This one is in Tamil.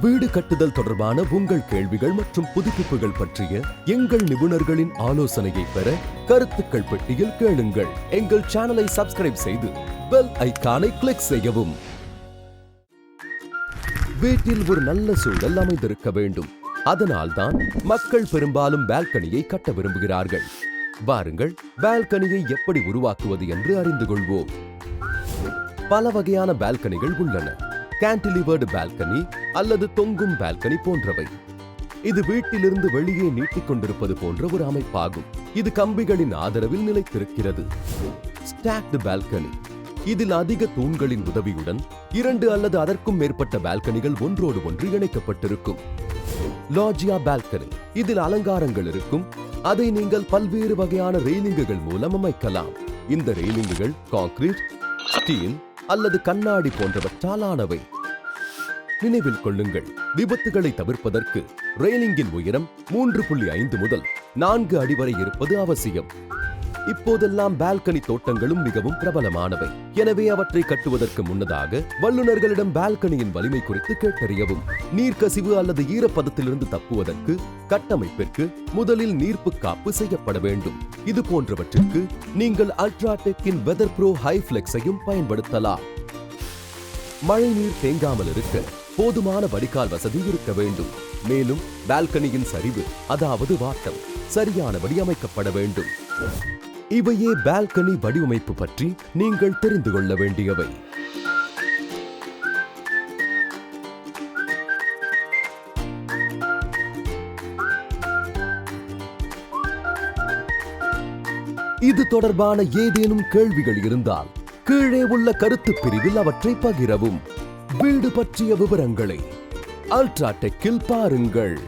வீடு கட்டுதல் தொடர்பான உங்கள் கேள்விகள் மற்றும் புதுப்பிப்புகள் பற்றிய எங்கள் நிபுணர்களின் ஆலோசனையை பெற கருத்துக்கள் பெட்டியில் கேளுங்கள். எங்கள் சேனலை சப்ஸ்கிரைப் செய்து பெல் ஐக்கானை கிளிக் செய்யவும். வீட்டில் ஒரு நல்ல சூழல் அமைந்திருக்க வேண்டும். அதனால்தான் மக்கள் பெரும்பாலும் பால்கனியை கட்ட விரும்புகிறார்கள். வாருங்கள் பால்கனியை எப்படி உருவாக்குவது என்று அறிந்து கொள்வோம். பல வகையான பால்கனிகள் உள்ளன. கேன்டிலிவர்டு பால்கனி அல்லது தொங்கும் பால்கனி போன்றவை. இது வீட்டிலிருந்து வெளியே நீட்டிக்கொண்டிருப்பது போன்ற ஒரு அமைப்பாகும். இது கம்பிகளின் ஆதரவில் நிலைத்திருக்கிறது. ஸ்டாக்டு பால்கனி இதில் அதிக தூண்களின் உதவியுடன் இரண்டு அல்லது அதற்கும் மேற்பட்ட பால்கனிகள் ஒன்றோடு ஒன்று இணைக்கப்பட்டிருக்கும். லாஜியா பால்கனி இதில் அலங்காரங்கள் இருக்கும். அதை நீங்கள் பல்வேறு வகையான ரெயிலிங்குகள் மூலம் அமைக்கலாம். இந்த ரெயிலிங்குகள் கான்கிரீட் ஸ்டீல் அல்லது கண்ணாடி போன்றவற்றால் ஆனவை நினைவில் கொள்ளுங்கள் விபத்துகளை தவிர்ப்பதற்கு ரெயிலிங்கின் உயரம் மூன்று புள்ளி ஐந்து முதல் நான்கு அடி வரை இருப்பது அவசியம். இப்போதெல்லாம் பால்கனி தோட்டங்களும் மிகவும் பிரபலமானவை. எனவே அவற்றை கட்டுவதற்கு முன்னதாக வல்லுநர்களிடம் பால்கனியின் வலிமை குறித்து கேட்டறியவும். நீர்க்கசிவு அல்லது ஈரப்பதத்திலிருந்து தப்புவதற்கு கட்டமைப்பிற்கு முதலில் நீர்ப்பு காப்பு செய்யப்பட வேண்டும். இது போன்றவற்றிற்கு நீங்கள் அல்ட்ராடெக்கின் வெதர் ப்ரோ ஹை பயன்படுத்தலாம். பயன்படுத்தலாம் மழைநீர் தேங்காமல் இருக்க போதுமான வடிகால் வசதி இருக்க வேண்டும். மேலும் பால்கனியின் சரிவு அதாவது வாட்டம் சரியானபடி அமைக்கப்பட வேண்டும். இவையே பால்கனி வடிவமைப்பு பற்றி நீங்கள் தெரிந்து கொள்ள வேண்டியவை. இது தொடர்பான ஏதேனும் கேள்விகள் இருந்தால் கீழே உள்ள கருத்து பிரிவில் அவற்றை பகிரவும். வீடு பற்றிய விவரங்களை அல்ட்ராடெக்கில் பாருங்கள்.